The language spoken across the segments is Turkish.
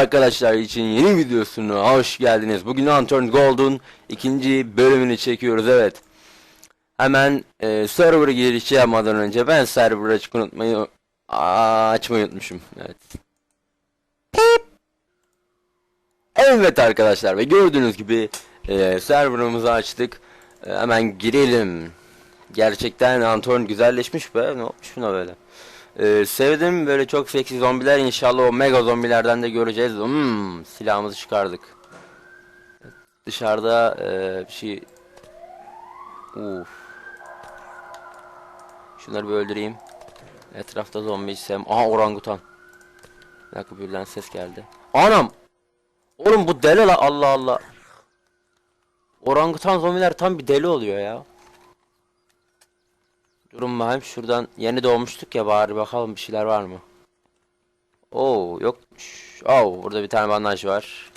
Arkadaşlar için yeni videosuna hoş geldiniz. Bugün Unturned Gold'un ikinci bölümünü çekiyoruz evet. Hemen e, server girişi yapmadan önce ben server açık unutmayı Aa, açmayı unutmuşum. Evet. Evet arkadaşlar ve gördüğünüz gibi e, serverımızı açtık. E, hemen girelim. Gerçekten Unturned güzelleşmiş be. Ne olmuş buna böyle? Ee, sevdim böyle çok seksi zombiler inşallah o mega zombilerden de göreceğiz. Hmm, silahımızı çıkardık. Dışarıda e, bir şey Uf. Şunları bir öldüreyim. Etrafta zombi isem. Aha orangutan. Bir dakika birden ses geldi. Anam! Oğlum bu deli la Allah Allah. Orangutan zombiler tam bir deli oluyor ya. Durun bakayım şuradan yeni doğmuştuk ya bari bakalım bir şeyler var mı? Oo yokmuş. Oo burada bir tane bandaj var.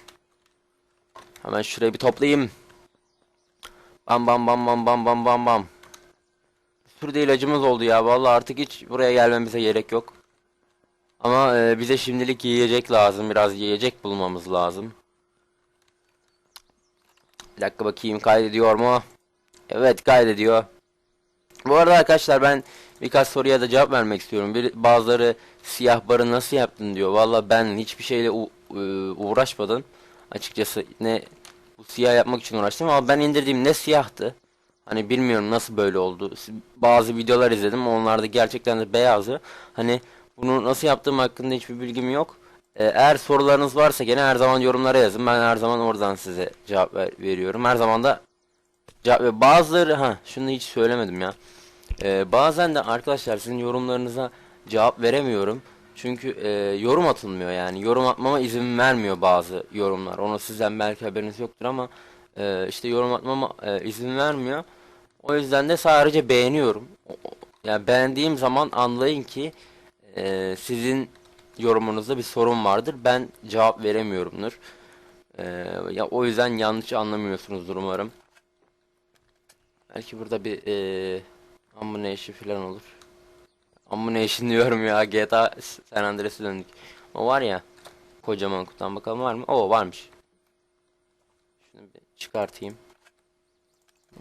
Hemen şurayı bir toplayayım. Bam bam bam bam bam bam bam bam. Bir sürü ilacımız oldu ya. Vallahi artık hiç buraya gelmemize gerek yok. Ama e, bize şimdilik yiyecek lazım. Biraz yiyecek bulmamız lazım. Bir dakika bakayım kaydediyor mu? Evet kaydediyor. Bu arada arkadaşlar ben birkaç soruya da cevap vermek istiyorum. Bir, bazıları siyah barı nasıl yaptın diyor. Valla ben hiçbir şeyle e, uğraşmadım. Açıkçası ne bu siyah yapmak için uğraştım ama ben indirdiğim ne siyahtı. Hani bilmiyorum nasıl böyle oldu. Bazı videolar izledim. Onlarda gerçekten de beyazdı. Hani bunu nasıl yaptığım hakkında hiçbir bilgim yok. E, eğer sorularınız varsa gene her zaman yorumlara yazın. Ben her zaman oradan size cevap ver- veriyorum. Her zaman da cevap ve bazıları ha şunu hiç söylemedim ya. Ee, bazen de arkadaşlar sizin yorumlarınıza cevap veremiyorum. Çünkü e, yorum atılmıyor yani. Yorum atmama izin vermiyor bazı yorumlar. Onu sizden belki haberiniz yoktur ama e, işte yorum atmama e, izin vermiyor. O yüzden de sadece beğeniyorum. Yani beğendiğim zaman anlayın ki e, sizin yorumunuzda bir sorun vardır. Ben cevap veremiyorumdur. E, ya o yüzden yanlış anlamıyorsunuzdur umarım. Belki burada bir e, ammunition falan olur. Ammunition diyorum ya GTA San Andreas'a döndük. O var ya kocaman kutudan bakalım var mı? Oo varmış. Şunu bir çıkartayım.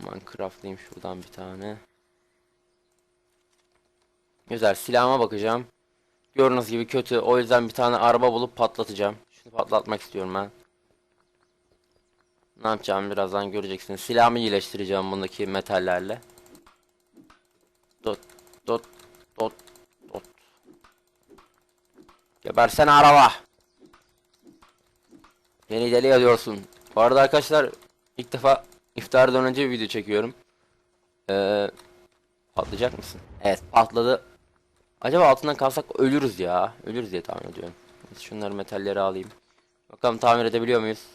Aman craftlayayım şuradan bir tane. Güzel silahıma bakacağım. Gördüğünüz gibi kötü. O yüzden bir tane araba bulup patlatacağım. Şunu patlatmak istiyorum ben. Ne yapacağım birazdan göreceksiniz. Silahımı iyileştireceğim bundaki metallerle. Dot dot dot dot. Gebersene araba. Beni deli ediyorsun. Bu arada arkadaşlar ilk defa iftardan önce bir video çekiyorum. Ee, patlayacak mısın? Evet patladı. Acaba altından kalsak ölürüz ya. Ölürüz diye tahmin ediyorum. Şunları metalleri alayım. Bakalım tamir edebiliyor muyuz?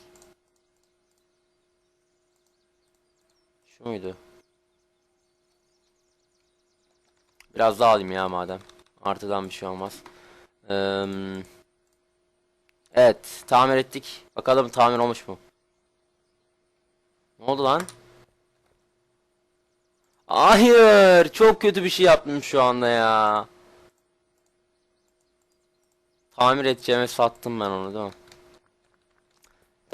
Şu muydu? Biraz daha alayım ya madem. Artıdan bir şey olmaz. Eee, evet, tamir ettik. Bakalım tamir olmuş mu? Ne oldu lan? Hayır, çok kötü bir şey yaptım şu anda ya. Tamir edeceğime sattım ben onu değil mi?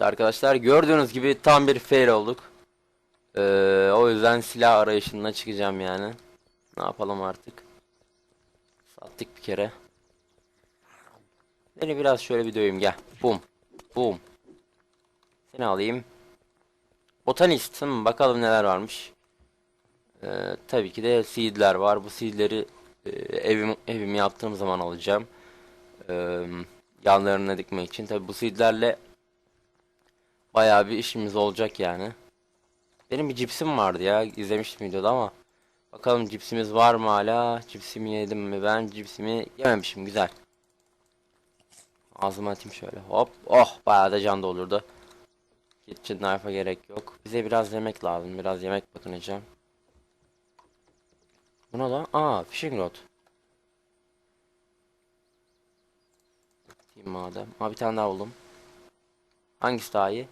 Arkadaşlar gördüğünüz gibi tam bir fail olduk. Ee, o yüzden silah arayışına çıkacağım yani. Ne yapalım artık? Sattık bir kere. Beni biraz şöyle bir döveyim gel. Bum. Bum. Seni alayım. Botanist. Hmm, bakalım neler varmış. Ee, tabii ki de seedler var. Bu seedleri e, evim evimi yaptığım zaman alacağım. Ee, yanlarına dikmek için. Tabii bu seedlerle bayağı bir işimiz olacak yani. Benim bir cipsim vardı ya. izlemiştim videoda ama. Bakalım cipsimiz var mı hala? Cipsimi yedim mi? Ben cipsimi yememişim. Güzel. Ağzıma atayım şöyle. Hop. Oh bayağı da can doldurdu. Kitchen knife'a gerek yok. Bize biraz yemek lazım. Biraz yemek bakınacağım. Bu ne lan? Aa fishing rod. Bakayım madem. Aa bir tane daha buldum. Hangisi daha iyi?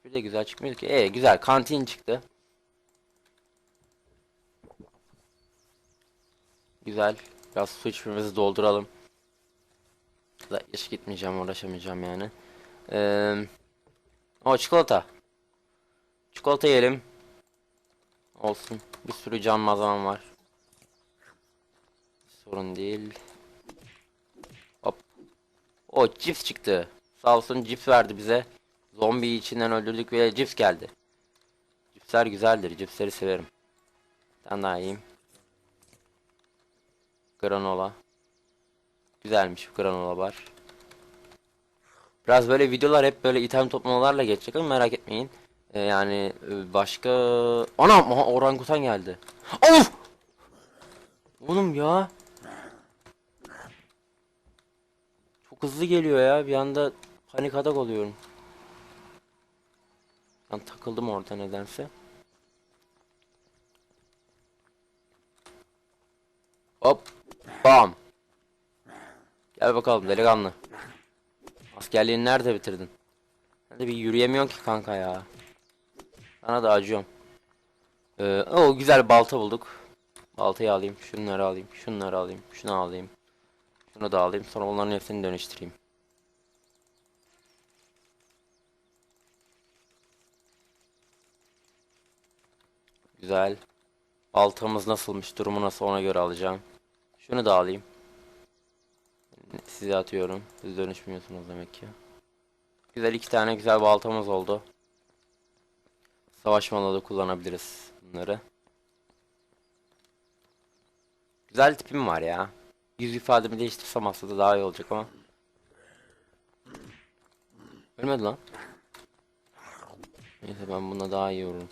Hiçbiri de güzel çıkmıyor ki. Ee güzel kantin çıktı. Güzel. Biraz su içmemizi dolduralım. da hiç gitmeyeceğim uğraşamayacağım yani. Ee, o çikolata. Çikolata yiyelim. Olsun. Bir sürü can mazam var. Sorun değil. Hop. O cips çıktı. Sağ olsun cips verdi bize. Zombiyi içinden öldürdük ve cips geldi. Cipsler güzeldir. Cipsleri severim. Ben daha yiyeyim. Granola. Güzelmiş bu granola var. Biraz böyle videolar hep böyle item toplamalarla geçecek ama merak etmeyin. Ee, yani e, başka... Anam! Aha, orangutan geldi. Of! Oğlum ya. Çok hızlı geliyor ya. Bir anda panik atak oluyorum. Ben takıldım orada nedense. Hop. Bam. Gel bakalım delikanlı. Askerliğini nerede bitirdin? Hadi bir yürüyemiyorsun ki kanka ya. Sana da acıyorum. Ee, o güzel balta bulduk. Baltayı alayım, şunları alayım, şunları alayım, şunu alayım. Şunu da alayım, sonra onların hepsini dönüştüreyim. Güzel. Baltamız nasılmış, durumu nasıl ona göre alacağım. Şunu da alayım. Size atıyorum. Siz dönüşmüyorsunuz demek ki. Güzel iki tane güzel baltamız oldu. Savaşmada da kullanabiliriz bunları. Güzel tipim var ya. Yüz ifademi değiştirsem aslında daha iyi olacak ama. Ölmedi lan. Neyse ben buna daha iyi vururum.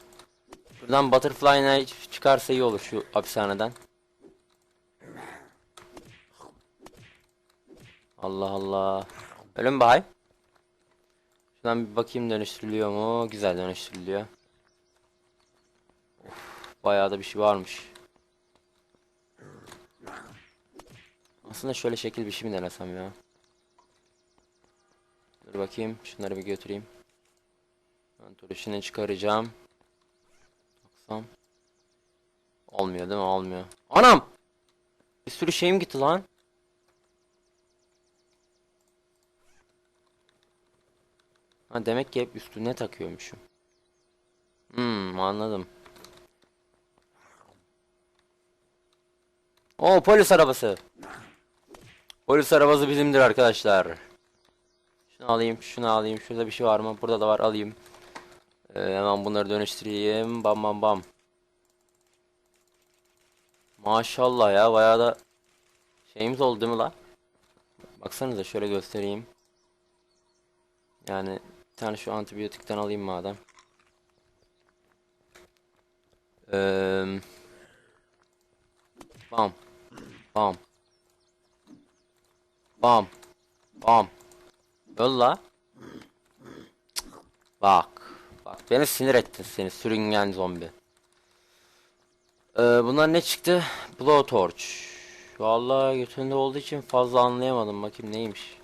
Buradan Butterfly Knife çıkarsa iyi olur şu hapishaneden. Allah Allah. Öyle mi bay? Şuradan bir bakayım dönüştürülüyor mu? Güzel dönüştürülüyor. Of, bayağı da bir şey varmış. Aslında şöyle şekil bir şey mi denesem ya? Dur bakayım. Şunları bir götüreyim. Turuşunu çıkaracağım. Baksam. Olmuyor değil mi? Olmuyor. Anam! Bir sürü şeyim gitti lan. Ha demek ki hep üstüne takıyormuşum. Hmm anladım. O polis arabası. Polis arabası bizimdir arkadaşlar. Şunu alayım, şunu alayım. Şurada bir şey var mı? Burada da var, alayım. Ee, hemen bunları dönüştüreyim. Bam bam bam. Maşallah ya bayağı da şeyimiz oldu değil mi la? Baksanıza şöyle göstereyim. Yani bir tane şu antibiyotikten alayım madem. Eee Bam. Bam. Bam. Bam. Öl la. Bak. Bak beni sinir ettin seni sürüngen zombi. Ee, bunlar ne çıktı? Blowtorch. Vallahi götünde olduğu için fazla anlayamadım. Bakayım neymiş.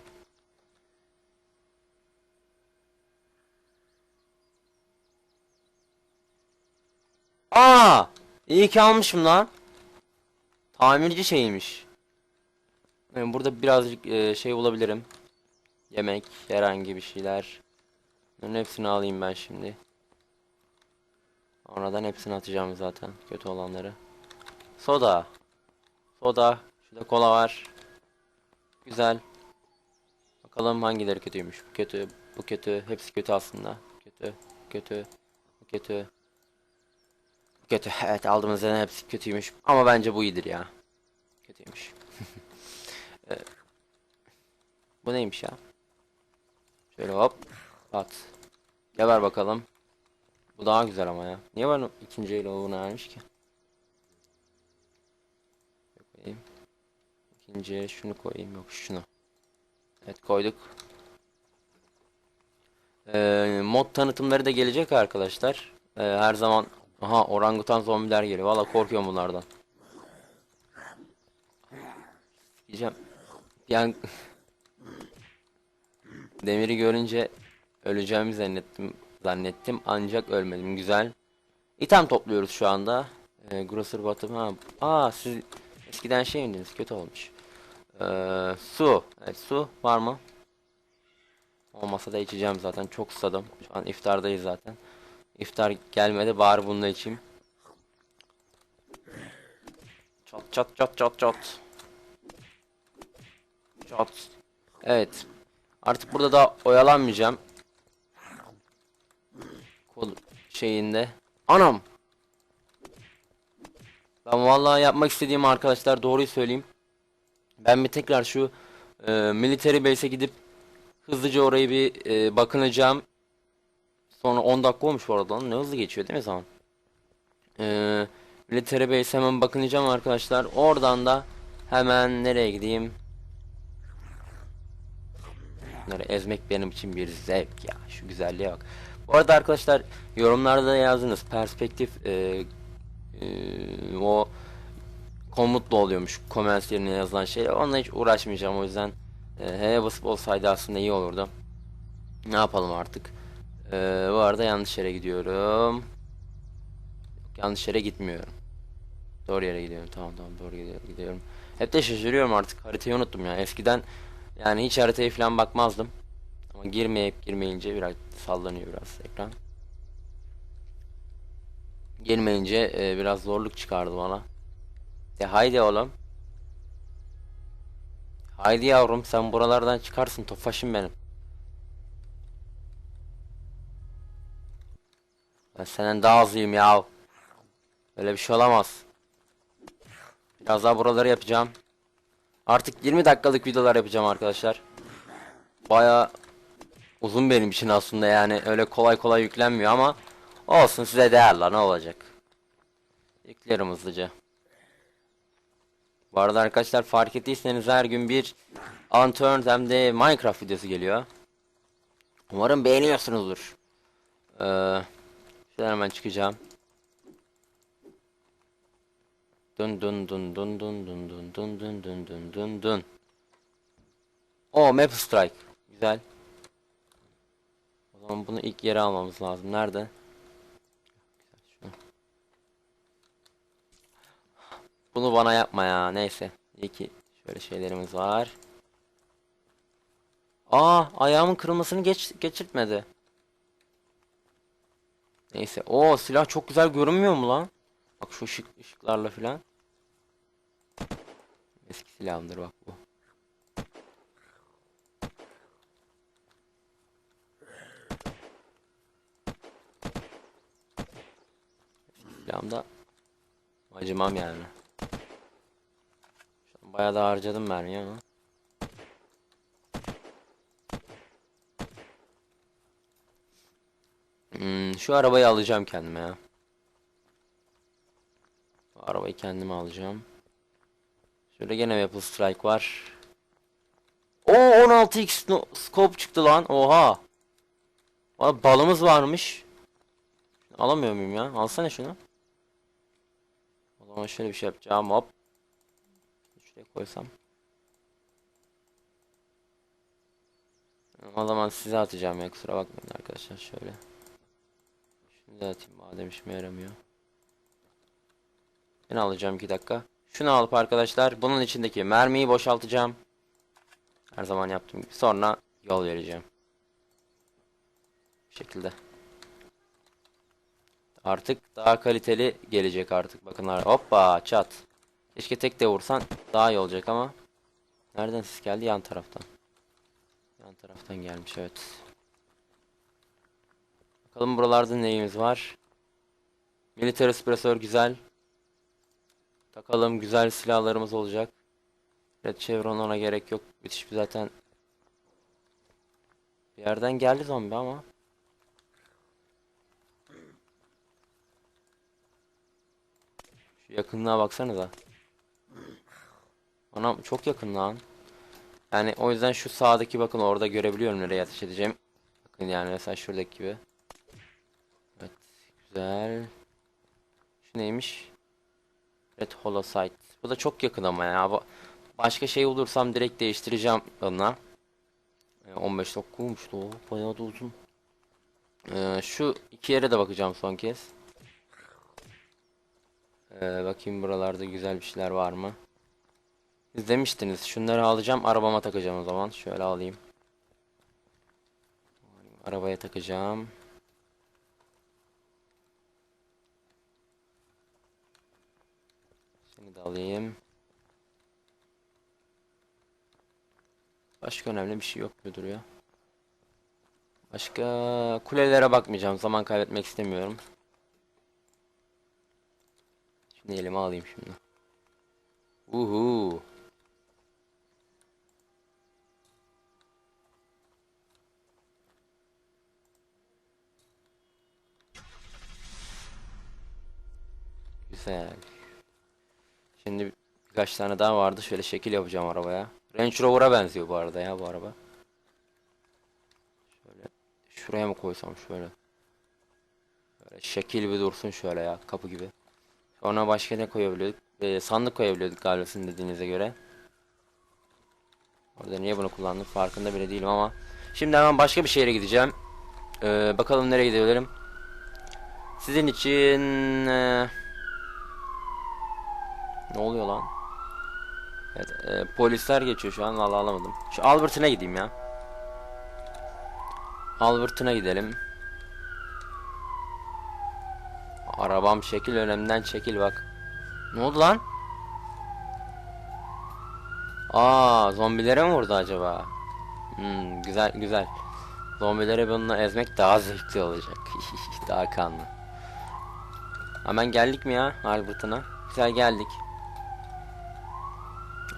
Aa! İyi ki almışım lan. Tamirci şeymiş. Yani burada birazcık e, şey bulabilirim. Yemek, herhangi bir şeyler. Bunların hepsini alayım ben şimdi. Oradan hepsini atacağım zaten. Kötü olanları. Soda. Soda. Şurada kola var. Güzel. Bakalım hangileri kötüymüş. Bu kötü, bu kötü. Hepsi kötü aslında. Kötü, kötü, bu kötü. Bu kötü. Evet aldığımızların hepsi kötüymüş. Ama bence bu iyidir ya. Kötüymüş. Ee, bu neymiş ya? Şöyle hop. At. Geber bakalım. Bu daha güzel ama ya. Niye bana ikinci el olduğunu vermiş ki? Koyayım. İkinciye şunu koyayım. Yok şunu. Evet koyduk. Ee, mod tanıtımları da gelecek arkadaşlar. Ee, her zaman aha orangutan zombiler geliyor. Valla korkuyorum bunlardan. Diyeceğim. Yani Demiri görünce öleceğimi zannettim zannettim ancak ölmedim. Güzel. İtem topluyoruz şu anda. Ee, Grocer Bottom ha. Aa siz eskiden şey miydiniz? Kötü olmuş. Ee, su. Evet su var mı? Olmasa da içeceğim zaten. Çok susadım. Şu an iftardayız zaten. İftar gelmedi bari bununla içeyim. Çat çat çat çat çat. Çat. Evet. Artık burada da oyalanmayacağım. Kol şeyinde. Anam. Ben vallahi yapmak istediğim arkadaşlar doğruyu söyleyeyim. Ben bir tekrar şu e, military base'e gidip hızlıca orayı bir e, bakınacağım. Sonra 10 dakika olmuş bu arada. Ne hızlı geçiyor değil mi zaman? E, military base hemen bakınacağım arkadaşlar. Oradan da hemen nereye gideyim? Bunları ezmek benim için bir zevk ya. Şu güzelliğe bak. Bu arada arkadaşlar yorumlarda da yazdınız. Perspektif e, e, o komutlu oluyormuş. Comments yerine yazılan şey. Onunla hiç uğraşmayacağım o yüzden. E, H'ye basıp olsaydı aslında iyi olurdu. Ne yapalım artık. E, bu arada yanlış yere gidiyorum. Yanlış yere gitmiyorum. Doğru yere gidiyorum. Tamam tamam doğru gidiyorum. gidiyorum. Hep de şaşırıyorum artık. Haritayı unuttum ya. Eskiden yani hiç haritaya falan bakmazdım. Ama girmeyip girmeyince biraz sallanıyor biraz ekran. Girmeyince e, biraz zorluk çıkardı bana. De haydi oğlum. Haydi yavrum sen buralardan çıkarsın tofaşım benim. Ben senden daha hızlıyım ya. Öyle bir şey olamaz. Biraz daha buraları yapacağım. Artık 20 dakikalık videolar yapacağım arkadaşlar. Baya uzun benim için aslında yani öyle kolay kolay yüklenmiyor ama olsun size değer lan ne olacak. Yüklerim hızlıca. Bu arada arkadaşlar fark ettiyseniz her gün bir Unturned hem de Minecraft videosu geliyor. Umarım beğeniyorsunuzdur. Ee, şuradan hemen çıkacağım. Dun dun dun dun dun dun dun dun dun dun dun dun dun. O Map Strike. Güzel. Zaman bunu ilk yere almamız lazım. Nerede? Bunu bana yapma ya. Neyse. İyi ki şöyle şeylerimiz var. Aa, ayağımın kırılmasını geç geçirtmedi. Neyse. O silah çok güzel görünmüyor mu lan? Bak şu ışık, ışıklarla filan. Eski silahımdır bak bu. Eski silahımda acımam yani. Şu an bayağı da harcadım mermiyi ama. Hmm, şu arabayı alacağım kendime ya. Bu arabayı kendime alacağım. Şöyle gene Maple Strike var. O 16x no scope çıktı lan. Oha. Valla balımız varmış. Alamıyor muyum ya? Alsana şunu. Zaman şöyle bir şey yapacağım. Hop. Şuraya koysam. O zaman size atacağım ya kusura bakmayın arkadaşlar şöyle. Şunu da atayım madem işime yaramıyor. Ben alacağım 2 dakika. Şunu alıp arkadaşlar bunun içindeki mermiyi boşaltacağım. Her zaman yaptığım gibi. Sonra yol vereceğim. Bu şekilde. Artık daha kaliteli gelecek artık. Bakın hoppa çat. Keşke tek de vursan daha iyi olacak ama. Nereden ses geldi? Yan taraftan. Yan taraftan gelmiş evet. Bakalım buralarda neyimiz var. Military suppressor güzel. Takalım güzel silahlarımız olacak. Red Chevron ona gerek yok. Bitiş zaten bir yerden geldi zombi ama. Şu yakınlığa baksanıza. Anam çok yakın lan. Yani o yüzden şu sağdaki bakın orada görebiliyorum nereye ateş edeceğim. Bakın yani mesela şuradaki gibi. Evet güzel. Şu neymiş? Red Holosite. Bu da çok yakın ama ya. Ba- Başka şey olursam direkt değiştireceğim ona. E, 15 dakika olmuştu o. Bayağı da uzun. E, şu iki yere de bakacağım son kez. E, bakayım buralarda güzel bir şeyler var mı? Siz demiştiniz. Şunları alacağım. Arabama takacağım o zaman. Şöyle alayım. Arabaya takacağım. Seni de alayım. Başka önemli bir şey yok gibi duruyor. Başka kulelere bakmayacağım. Zaman kaybetmek istemiyorum. Şimdi elime alayım şimdi. Uhu. Güzel. Şimdi birkaç tane daha vardı. Şöyle şekil yapacağım arabaya. Range Rover'a benziyor bu arada ya bu araba. Şöyle şuraya mı koysam şöyle. Böyle şekil bir dursun şöyle ya kapı gibi. Sonra başka ne koyabiliyorduk? Ee, sandık koyabiliyorduk galiba sizin dediğinize göre. Orada niye bunu kullandım farkında bile değilim ama. Şimdi hemen başka bir şehre gideceğim. Ee, bakalım nereye gidebilirim. Sizin için... ee, Ne oluyor lan? Evet, e, polisler geçiyor şu an valla alamadım. Şu Albert'ına gideyim ya. Albert'ına gidelim. Arabam şekil önemden çekil bak. Ne oldu lan? Aa, zombilere mi vurdu acaba? Hmm, güzel güzel. Zombileri bununla ezmek daha zevkli olacak. daha kanlı. Hemen geldik mi ya Albert'ına? Güzel geldik.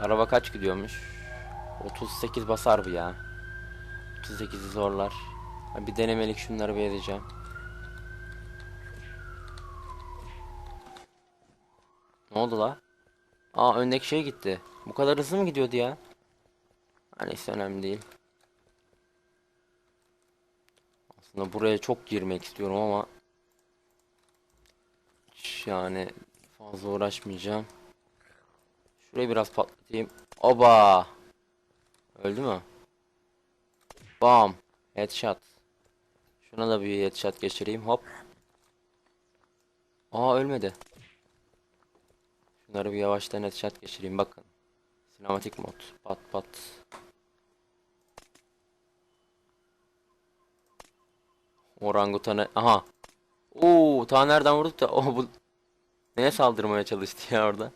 Araba kaç gidiyormuş? 38 basar bu ya. 38'i zorlar. Bir denemelik şunları bir edeceğim. Oldu la? Aa öndeki şey gitti. Bu kadar hızlı mı gidiyordu ya? Ha, neyse önemli değil. Aslında buraya çok girmek istiyorum ama hiç yani fazla uğraşmayacağım. Şurayı biraz patlatayım. Oba! Öldü mü? Bam! Headshot. Şuna da bir headshot geçireyim. Hop. Aa ölmedi. Şunları bir yavaştan headshot geçireyim bakın. Sinematik mod. Pat pat. Orangutanı. Aha. Oo, ta nereden vurduk da o bu neye saldırmaya çalıştı ya orada.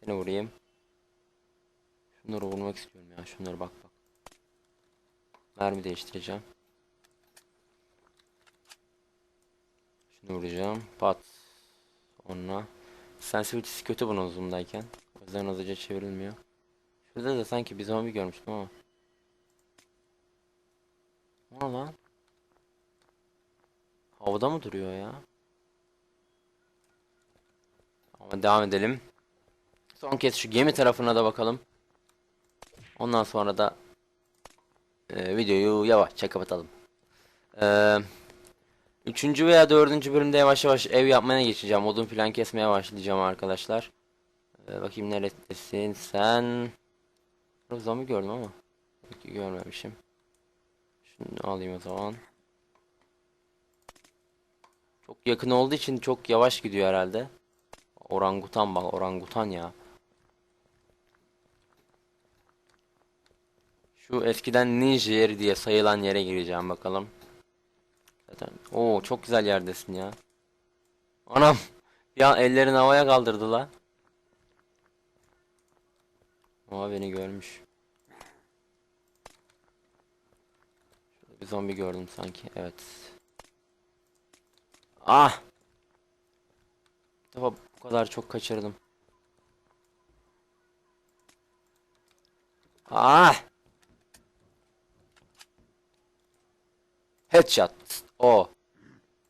Seni vurayım. Şunları vurmak istiyorum ya. Şunları bak bak. Mermi değiştireceğim. Şunu vuracağım. Pat. Onunla. Sensitivity'si kötü bunun zoom'dayken. O yüzden hızlıca çevrilmiyor. Şurada da sanki bir zombi görmüştüm ama. Ne lan? Havada mı duruyor ya? Ama devam edelim. Son kez şu gemi tarafına da bakalım. Ondan sonra da e, videoyu yavaşça kapatalım. Eee Üçüncü veya dördüncü bölümde yavaş yavaş ev yapmaya geçeceğim. Odun falan kesmeye başlayacağım arkadaşlar. Ee, bakayım neredesin sen? Zombi gördüm ama. Peki görmemişim. Şunu alayım o zaman. Çok yakın olduğu için çok yavaş gidiyor herhalde. Orangutan bak orangutan ya. Şu eskiden ninja yeri diye sayılan yere gireceğim bakalım. Zaten o çok güzel yerdesin ya. Anam ya ellerini havaya kaldırdı la. Ama beni görmüş. Şurada bir zombi gördüm sanki. Evet. Ah. Bir defa bu kadar çok kaçırdım. Ah. Headshot. O.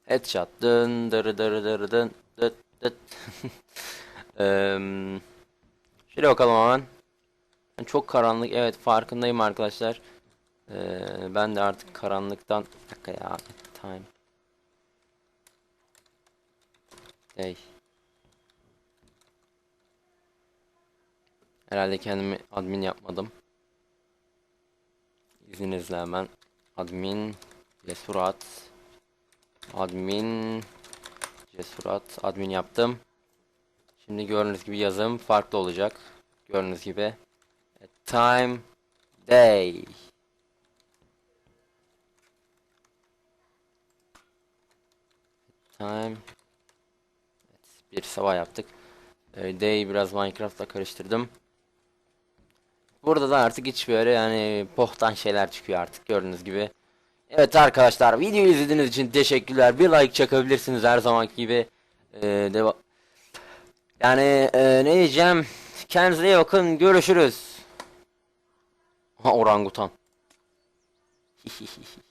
Headshot. Dın dırı dırı dırı dın dıt dıt. Eee, şöyle bakalım hemen. Çok karanlık. Evet farkındayım arkadaşlar. Eee, ben de artık karanlıktan... Bir dakika ya. Time. Hey. Herhalde kendimi admin yapmadım. İzninizle hemen. Admin. Cesurat. Admin. Cesurat. Admin yaptım. Şimdi gördüğünüz gibi yazım farklı olacak. Gördüğünüz gibi. Time day. Time. Evet, bir sabah yaptık. Day biraz Minecraft'la karıştırdım. Burada da artık hiç böyle yani pohtan şeyler çıkıyor artık gördüğünüz gibi. Evet arkadaşlar videoyu izlediğiniz için teşekkürler. Bir like çakabilirsiniz her zamanki gibi. Ee, yani e, ne diyeceğim? Kendinize iyi bakın. Görüşürüz. Ha orangutan.